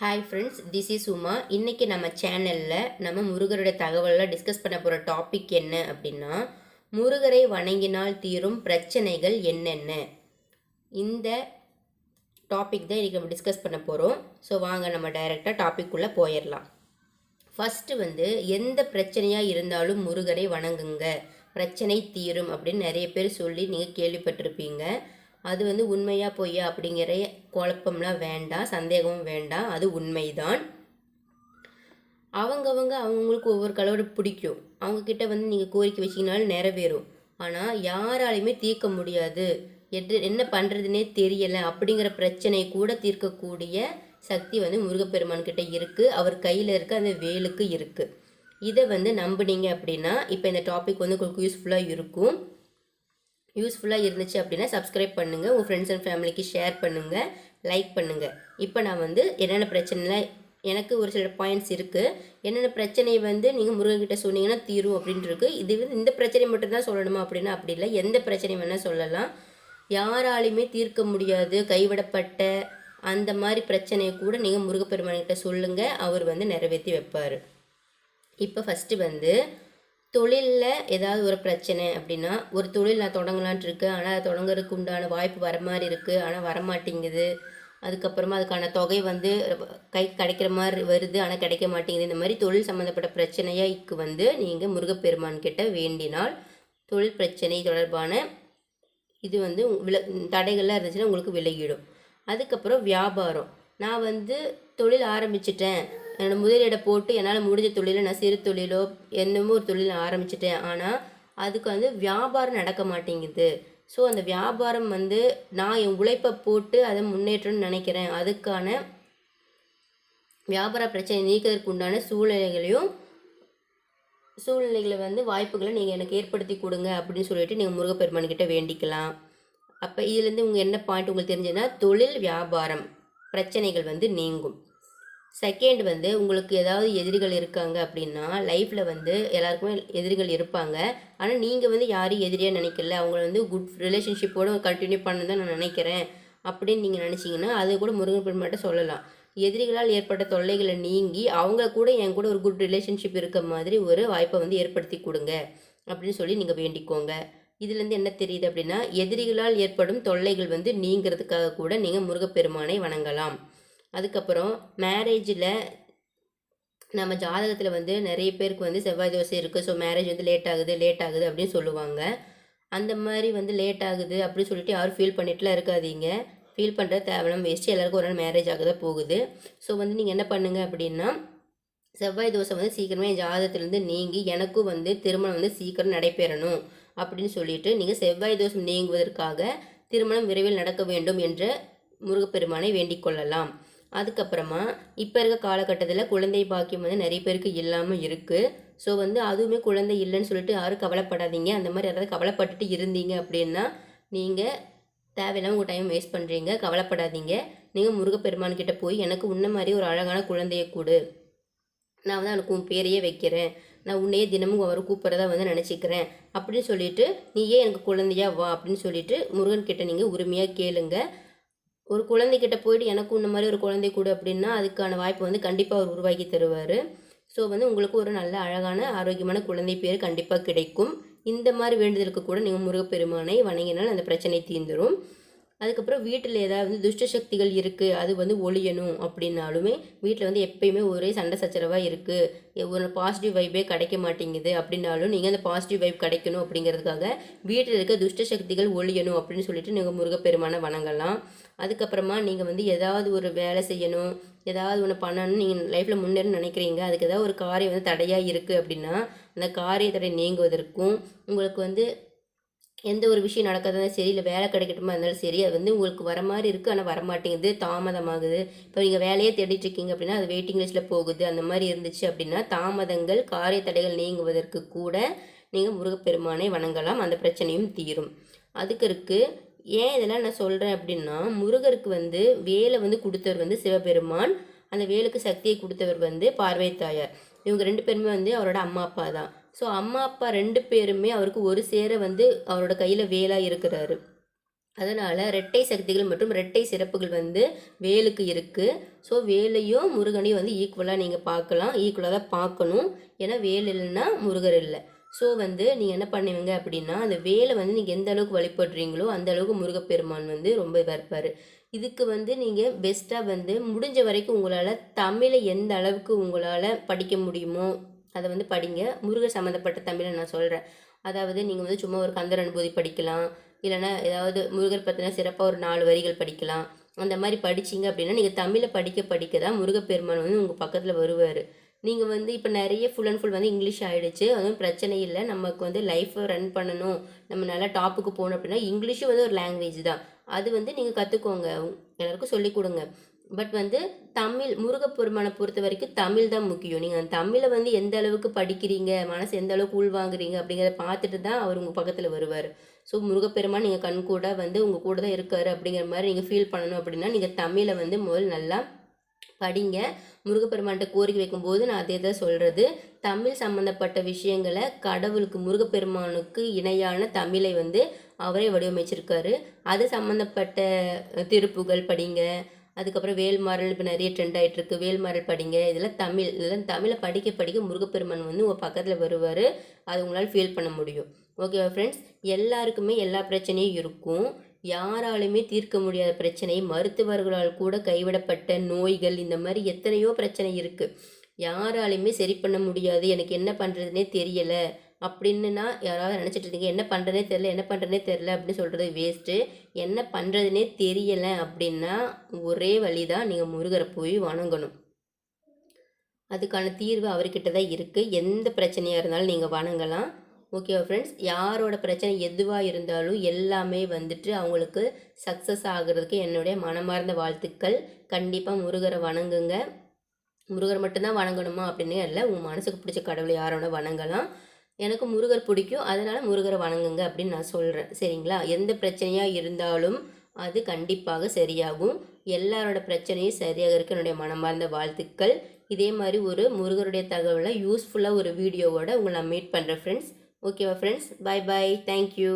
Hi friends this is Uma இன்றைக்கி நம்ம சேனலில் நம்ம முருகரோட தகவலில் டிஸ்கஸ் பண்ண போகிற டாபிக் என்ன அப்படின்னா முருகரை வணங்கினால் தீரும் பிரச்சனைகள் என்னென்ன? இந்த டாபிக் தான் இன்றைக்கி நம்ம டிஸ்கஸ் பண்ண போகிறோம் ஸோ வாங்க நம்ம டைரெக்டாக டாப்பிக்குள்ளே போயிடலாம் ஃபஸ்ட்டு வந்து எந்த பிரச்சனையாக இருந்தாலும் முருகரை வணங்குங்க. பிரச்சனை தீரும் அப்படின்னு நிறைய பேர் சொல்லி நீங்கள் கேள்விப்பட்டிருப்பீங்க. அது வந்து உண்மையா பொய்யா அப்படிங்கிற குழப்பம்லாம் வேண்டாம் சந்தேகமும் வேண்டாம் அது உண்மைதான். அவங்கவங்க அவங்களுக்கு ஒவ்வொரு கடவுளை பிடிக்கும். அவங்கக்கிட்ட வந்து நீங்கள் கோரிக்கை வச்சிங்கனாலும் நிறைவேறும். ஆனால் யாராலையுமே தீர்க்க முடியாது. எது என்ன பண்ணுறதுனே தெரியலை. அப்படிங்கிற பிரச்சனை கூட தீர்க்கக்கூடிய சக்தி வந்து முருகப்பெருமான்கிட்ட இருக்குது அவர் கையில் இருக்க அந்த வேலுக்கு இருக்குது இதை வந்து நம்புனீங்க அப்படின்னா இப்போ இந்த டாபிக் வந்து உங்களுக்கு யூஸ்ஃபுல்லாக இருக்கும். யூஸ்ஃபுல்லாக இருந்துச்சு அப்படின்னா சப்ஸ்கிரைப் பண்ணுங்கள் உங்கள் ஃப்ரெண்ட்ஸ் அண்ட் ஃபேமிலிக்கு ஷேர் பண்ணுங்கள் லைக் பண்ணுங்கள் இப்போ நான் வந்து என்னென்ன பிரச்சனைலாம் எனக்கு ஒரு சில பாயிண்ட்ஸ் இருக்குது என்னென்ன பிரச்சனை வந்து நீங்கள் முருகன்கிட்ட சொன்னீங்கன்னா தீரும் அப்படின்ட்டு இது வந்து இந்த பிரச்சனை மட்டும்தான் சொல்லணுமா அப்படின்னா அப்படி இல்லை. எந்த பிரச்சனை வேணால் சொல்லலாம். யாராலையுமே தீர்க்க முடியாது. கைவிடப்பட்ட அந்த மாதிரி பிரச்சனையை கூட நீங்கள் முருகப்பெருமான்கிட்ட சொல்லுங்கள் அவர் வந்து நிறைவேற்றி வைப்பார். இப்போ ஃபஸ்ட்டு வந்து தொழிலில் ஏதாவது ஒரு பிரச்சனை அப்படின்னா ஒரு தொழில் நான் தொடங்கலான்ட்டு இருக்கேன் ஆனால் தொடங்குறதுக்கு உண்டான வாய்ப்பு வர மாதிரி இருக்குது ஆனால் வரமாட்டேங்குது. அதுக்கப்புறமா அதுக்கான தொகை வந்து கை கிடைக்கிற மாதிரி வருது. ஆனால் கிடைக்க மாட்டேங்குது. இந்த மாதிரி தொழில் சம்மந்தப்பட்ட பிரச்சனையாக்கு வந்து நீங்கள் முருகப்பெருமான் கிட்ட வேண்டினால் தொழில் பிரச்சனை தொடர்பான இது வந்து வில தடைகள்லாம் இருந்துச்சுன்னா உங்களுக்கு விலகிடும். அதுக்கப்புறம் வியாபாரம். நான் வந்து தொழில் ஆரம்பிச்சிட்டேன். என்னோட முதலீடை போட்டு என்னால் முடிஞ்ச தொழிலை நான் சிறு தொழிலோ என்னமோ ஒரு தொழில் ஆரம்பிச்சிட்டேன். ஆனால் அதுக்கு வந்து வியாபாரம் நடக்க மாட்டேங்குது. ஸோ அந்த வியாபாரம் வந்து நான் என் உழைப்பை போட்டு அதை முன்னேற்றம்னு நினைக்கிறேன். அதுக்கான வியாபார பிரச்சனை நீக்கிறதுக்கு உண்டான சூழ்நிலைகளையும் சூழ்நிலைகளை வந்து வாய்ப்புகளை நீங்கள் எனக்கு ஏற்படுத்தி கொடுங்க அப்படின்னு சொல்லிட்டு நீங்கள் முருகப்பெருமான்கிட்ட வேண்டிக்கலாம். அப்போ இதுலேருந்து உங்கள் என்ன பாயிண்ட் உங்களுக்கு தெரிஞ்சதுன்னா தொழில் வியாபாரம் பிரச்சனைகள் வந்து நீங்கும். செகண்ட் வந்து உங்களுக்கு ஏதாவது எதிரிகள் இருக்காங்க அப்படின்னா லைஃப்பில் வந்து எல்லாருக்குமே எதிரிகள் இருப்பாங்க. ஆனால் நீங்கள் வந்து யாரையும் எதிரியாக நினைக்கல. அவங்கள வந்து குட் ரிலேஷன்ஷிப்போடு கண்டினியூ பண்ண தான் நான் நினைக்கிறேன். அப்படின்னு நீங்கள் நினச்சிங்கன்னா அது கூட முருகன் பெருமாட்ட சொல்லலாம். எதிரிகளால் ஏற்பட்ட தொல்லைகளை நீங்கி அவங்க கூட என் கூட ஒரு குட் ரிலேஷன்ஷிப் இருக்க மாதிரி ஒரு வாய்ப்பை வந்து ஏற்படுத்தி கொடுங்க. அப்படின்னு சொல்லி நீங்கள் வேண்டிக்கோங்க. இதுலேருந்து என்ன தெரியுது அப்படின்னா எதிரிகளால் ஏற்படும் தொல்லைகள் வந்து நீங்கிறதுக்காக கூட நீங்கள் முருகப்பெருமானை வணங்கலாம். அதுக்கப்புறம் மேரேஜில் நம்ம ஜாதகத்தில் வந்து நிறைய பேருக்கு வந்து செவ்வாய் தோசை இருக்குது ஸோ மேரேஜ் வந்து லேட் ஆகுது லேட் ஆகுது அப்படின்னு சொல்லுவாங்க. அந்த மாதிரி வந்து லேட் ஆகுது அப்படின்னு சொல்லிட்டு யாரும் ஃபீல் பண்ணிட்டுலாம் இருக்காதீங்க. ஃபீல் பண்ணுற தேவையில்லாம வேஸ்ட்டு எல்லாருக்கும் ஒரு நாள் மேரேஜ் ஆக தான் போகுது. ஸோ வந்து நீங்கள் என்ன பண்ணுங்கள் அப்படின்னா செவ்வாய் தோசை வந்து சீக்கிரமே என் ஜாதகத்துலேருந்து நீங்கி எனக்கும் வந்து திருமணம் வந்து சீக்கிரம் நடைபெறணும் அப்படின்னு சொல்லிட்டு நீங்கள் செவ்வாய் தோஷம் நீங்குவதற்காக திருமணம் விரைவில் நடக்க வேண்டும் என்ற முருகப்பெருமானை வேண்டிக் கொள்ளலாம். அதுக்கப்புறமா இப்போ இருக்க காலகட்டத்தில் குழந்தை பாக்கியம் வந்து நிறைய பேருக்கு இல்லாமல் இருக்குது ஸோ வந்து அதுவுமே குழந்தை இல்லைன்னு சொல்லிட்டு யாரும் கவலைப்படாதீங்க. அந்த மாதிரி யாராவது கவலைப்பட்டுட்டு இருந்தீங்க அப்படின்னா நீங்கள் தேவையில்லாமல் உங்கள் டைம் வேஸ்ட் பண்ணுறீங்க கவலைப்படாதீங்க. நீங்கள் முருகப்பெருமான்கிட்ட போய் எனக்கு உன்ன மாதிரி ஒரு அழகான குழந்தைய கூடு. நான் வந்து அவனுக்கு உன் பேரையே வைக்கிறேன். நான் உன்னையே தினமும் அவர் கூப்பிட்றதா வந்து நினச்சிக்கிறேன். அப்படின்னு சொல்லிட்டு நீயே எனக்கு குழந்தையா வா அப்படின்னு சொல்லிட்டு முருகன்கிட்ட நீங்கள் உரிமையாக கேளுங்க. ஒரு குழந்தைகிட்ட போயிட்டு எனக்கும் இந்த மாதிரி ஒரு குழந்தை கொடு அப்படின்னா அதுக்கான வாய்ப்பு வந்து கண்டிப்பாக அவர் உருவாக்கி தருவார். ஸோ வந்து உங்களுக்கு ஒரு நல்ல அழகான ஆரோக்கியமான குழந்தை பேர் கண்டிப்பாக கிடைக்கும். இந்த மாதிரி வேண்டுதலுக்கு கூட நீங்கள் முருகப்பெருமானை வணங்கினால் அந்த பிரச்சனை தீர்ந்துடும் அதுக்கப்புறம் வீட்டில் ஏதாவது துஷ்ட சக்திகள் இருக்குது அது வந்து ஒழியணும் அப்படின்னாலுமே வீட்டில் வந்து எப்பயுமே ஒரே சண்டை சச்சரவாக இருக்குது ஒரு பாசிட்டிவ் வைப்பே கிடைக்க மாட்டேங்குது அப்படின்னாலும் நீங்கள் அந்த பாசிட்டிவ் வைப் கிடைக்கணும் அப்படிங்கிறதுக்காக வீட்டில் இருக்க துஷ்ட சக்திகள் ஒழியணும் அப்படின்னு சொல்லிட்டு நீங்கள் முருகப்பெருமானை வணங்கலாம். அதுக்கப்புறமா நீங்கள் வந்து ஏதாவது ஒரு வேலை செய்யணும் ஏதாவது ஒன்று பண்ணணும்னு நீங்கள் லைஃப்பில் முன்னேறி நினைக்கிறீங்க அதுக்கு ஏதாவது ஒரு காரியம் வந்து தடையாக இருக்குது அப்படின்னா அந்த காரிய நீங்குவதற்கும் உங்களுக்கு வந்து எந்த ஒரு விஷயம் நடக்கிறதா சரி இல்லை வேலை கிடைக்கட்டுமா இருந்தாலும் சரி அது வந்து உங்களுக்கு வர மாதிரி இருக்குது ஆனால் வரமாட்டேங்குது தாமதமாகுது. இப்போ நீங்கள் வேலையே தேடிட்டுருக்கீங்க அப்படின்னா அது வெயிட்டிங் லிஸ்ட்டில் போகுது அந்த மாதிரி இருந்துச்சு அப்படின்னா தாமதங்கள் காரிய தடைகள் நீங்குவதற்கு கூட நீங்கள் முருகப்பெருமானை வணங்கலாம் அந்த பிரச்சனையும் தீரும். அதுக்கு இருக்குது ஏன் இதெல்லாம் நான் சொல்கிறேன் அப்படின்னா முருகருக்கு வந்து வேலை வந்து கொடுத்தவர் வந்து சிவபெருமான் அந்த வேலுக்கு சக்தியை கொடுத்தவர் வந்து பார்வை தாயார் இவங்க ரெண்டு பேருமே வந்து அவரோட அம்மா அப்பா தான். ஸோ அம்மா அப்பா ரெண்டு பேருமே அவருக்கு ஒரு சேர வந்து அவரோட கையில் வேலாக இருக்கிறாரு. அதனால் ரெட்டை சக்திகள் மற்றும் ரெட்டை சிறப்புகள் வந்து வேலுக்கு இருக்குது ஸோ வேலையும் முருகனையும் வந்து ஈக்குவலாக நீங்கள் பார்க்கலாம். ஈக்குவலாக தான் பார்க்கணும். ஏன்னா வேல் இல்லைன்னா முருகர் இல்லை. ஸோ வந்து நீங்கள் என்ன பண்ணுவீங்க அப்படின்னா அந்த வேலை வந்து நீங்கள் எந்த அளவுக்கு வழிபடுறீங்களோ அந்த அளவுக்கு முருகப்பெருமான் வந்து ரொம்ப இதாக இருப்பார். இதுக்கு வந்து நீங்கள் பெஸ்ட்டாக வந்து முடிஞ்ச வரைக்கும் உங்களால் தமிழை எந்த அளவுக்கு உங்களால் படிக்க முடியுமோ அதை வந்து படிங்க. முருகர் சம்மந்தப்பட்ட தமிழை நான் சொல்கிறேன் அதாவது நீங்கள் வந்து சும்மா ஒரு கந்தர் அனுபூதி படிக்கலாம். இல்லைன்னா ஏதாவது முருகர் பற்றின சிறப்பாக ஒரு நாலு வரிகள் படிக்கலாம். அந்த மாதிரி படிச்சீங்க அப்படின்னா நீங்கள் தமிழை படிக்க படிக்க தான் முருகப்பெருமான் வந்து உங்கள் பக்கத்தில் வருவார். நீங்கள் வந்து இப்போ நிறைய ஃபுல் அண்ட் ஃபுல் வந்து இங்கிலீஷ் ஆகிடுச்சு அதுவும் பிரச்சனை இல்லை. நமக்கு வந்து லைஃப்பை ரன் பண்ணணும். நம்ம நல்லா டாப்புக்கு போகணும் அப்படின்னா இங்கிலீஷும் வந்து ஒரு லாங்குவேஜ் தான். அது வந்து நீங்கள் கற்றுக்கோங்க எல்லாருக்கும் சொல்லிக் கொடுங்க. பட் வந்து தமிழ் முருகப்பெருமானை பொறுத்த வரைக்கும் தமிழ் தான் முக்கியம். நீங்கள் அந்த தமிழை வந்து எந்த அளவுக்கு படிக்கிறீங்க மனசு எந்த அளவுக்கு உள்வாங்குறீங்க அப்படிங்கிறத பார்த்துட்டு தான் அவர் உங்கள் பக்கத்தில் வருவார். ஸோ முருகப்பெருமான் நீங்கள் கண் கூட வந்து உங்கள் கூட தான் இருக்கார் அப்படிங்கிற மாதிரி நீங்கள் ஃபீல் பண்ணணும் அப்படின்னா நீங்கள் தமிழை வந்து முதல் நல்லா படிங்க. முருகப்பெருமான்கிட்ட கோரிக்கை வைக்கும்போது நான் அதே தான் சொல்கிறது தமிழ் சம்மந்தப்பட்ட விஷயங்களை கடவுளுக்கு முருகப்பெருமானுக்கு இணையான தமிழை வந்து அவரே வடிவமைச்சிருக்காரு. அது சம்மந்தப்பட்ட திருப்புகள் படிங்க. அதுக்கப்புறம் வேல்மாரல் இப்போ நிறைய ட்ரெண்ட் ஆகிட்டு இருக்கு. படிங்க. இதெல்லாம் தமிழ். இதெல்லாம் தமிழை படிக்க படிக்க முருகப்பெருமான் வந்து உங்கள் பக்கத்தில் வருவார். அது உங்களால் ஃபீல் பண்ண முடியும். ஓகேவா ஃப்ரெண்ட்ஸ் எல்லாருக்குமே எல்லா பிரச்சனையும் இருக்கும். யாராலுமே தீர்க்க முடியாத பிரச்சனை மருத்துவர்களால் கூட கைவிடப்பட்ட நோய்கள் இந்த மாதிரி எத்தனையோ பிரச்சனை இருக்குது யாராலையுமே சரி பண்ண முடியாது. எனக்கு என்ன பண்ணுறதுனே தெரியலை. அப்படின்னுனா யாராவது நினச்சிட்டு இருக்கீங்க என்ன பண்ணுறதே தெரில என்ன பண்ணுறதுனே தெரில அப்படின்னு சொல்கிறது வேஸ்ட்டு என்ன பண்ணுறதுனே தெரியலை அப்படின்னா ஒரே வழி தான் நீங்கள் முருகரை போய் வணங்கணும். அதுக்கான தீர்வு அவர்கிட்ட தான் இருக்குது எந்த பிரச்சனையாக இருந்தாலும் நீங்கள் வணங்கலாம். ஓகேவா ஃப்ரெண்ட்ஸ் யாரோட பிரச்சனை எதுவாக இருந்தாலும் எல்லாமே வந்துட்டு அவங்களுக்கு சக்ஸஸ் ஆகிறதுக்கு என்னுடைய மனமார்ந்த வாழ்த்துக்கள். கண்டிப்பாக முருகரை வணங்குங்க. முருகர் மட்டும்தான் வணங்கணுமா? அப்படின்னே இல்லை. உங்கள் மனசுக்கு பிடிச்ச கடவுளை யாரோட வணங்கலாம். எனக்கு முருகர் பிடிக்கும். அதனால் முருகரை வணங்குங்க அப்படின்னு நான் சொல்கிறேன் சரிங்களா? எந்த பிரச்சனையாக இருந்தாலும் அது கண்டிப்பாக சரியாகும். எல்லாரோட பிரச்சனையும் சரியாக இருக்க. என்னுடைய மனமார்ந்த வாழ்த்துக்கள். இதே மாதிரி ஒரு முருகருடைய தகவலை யூஸ்ஃபுல்லாக ஒரு வீடியோவோட உங்களை நான் மீட் பண்ணுறேன் ஃப்ரெண்ட்ஸ் ஓகேவா ஃப்ரெண்ட்ஸ் பை பாய் தேங்க்யூ